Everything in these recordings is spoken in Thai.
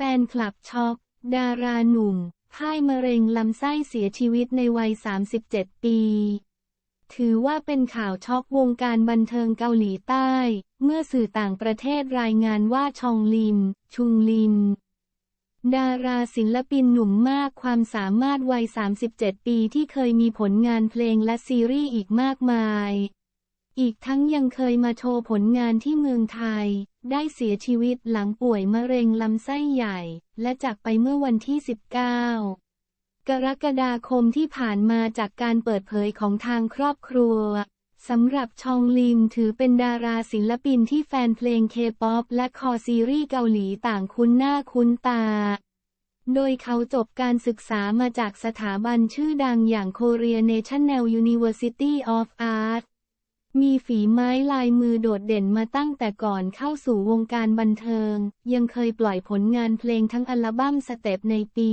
แฟนคลับช็อก ดาราหนุ่มพ่ายมะเร็งลำไส้เสียชีวิตในวัย 37 ปี ถือว่าเป็นข่าวช็อกวงการบันเทิงเกาหลีใต้ เมื่อสื่อต่างประเทศรายงานว่าชองลิม ชุงลิม ดาราศิลปินหนุ่มมากความสามารถวัย 37 ปีที่เคยมีผลงานเพลงและซีรีส์อีกมากมาย อีกทั้งยังเคยมาโชว์ผลงานที่เมืองไทย ได้เสียชีวิตหลังป่วยมะเร็งลำไส้ใหญ่ และจากไปเมื่อวันที่ 19 กรกฎาคมที่ผ่านมาจากการเปิดเผยของทางครอบครัวสำหรับชองลิมถือเป็นดาราศิลปินที่แฟนเพลงเคป๊อปและคอซีรีส์เกาหลีต่างคุ้นหน้าคุ้นตา โดยเขาจบการศึกษามาจากสถาบันชื่อดังอย่าง Korea National University of Art มีฝีไม้ลายมือโดดเด่นมาตั้งแต่ก่อนเข้าสู่วงการบันเทิง ยังเคยปล่อยผลงานเพลงทั้งอัลบั้มสเต็ปในปี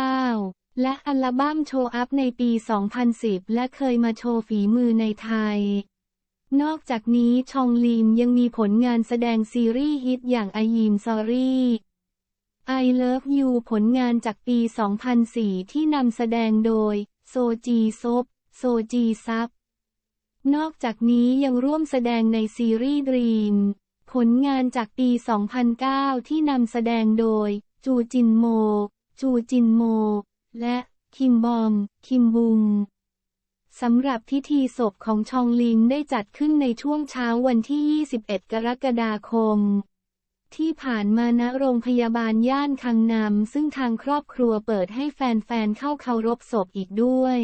2009 และอัลบั้มโชว์อัพในปี 2010 และเคยมาโชว์ฝีมือในไทย นอกจากนี้ชองลิมยังมีผลงานแสดงซีรีส์ฮิตอย่างไอยิมซอรี่ I Love You ผลงานจากปี 2004 ที่นำแสดงโดย โซจีซบ โซจีซับ นอกจากนี้ยังร่วมแสดงในซีรีส์ Dream ผลงานจากปี 2009 ที่นำแสดงโดย จูจินโม จูจินโม และ คิมบอม คิมบุงสำหรับพิธีศพของชองลินได้จัดขึ้นในช่วงเช้าวันที่ 21 กรกฎาคม ที่ผ่านมาณโรงพยาบาลย่านคังนำซึ่งทางครอบครัวเปิดให้แฟนๆเข้าเคารพศพอีกด้วย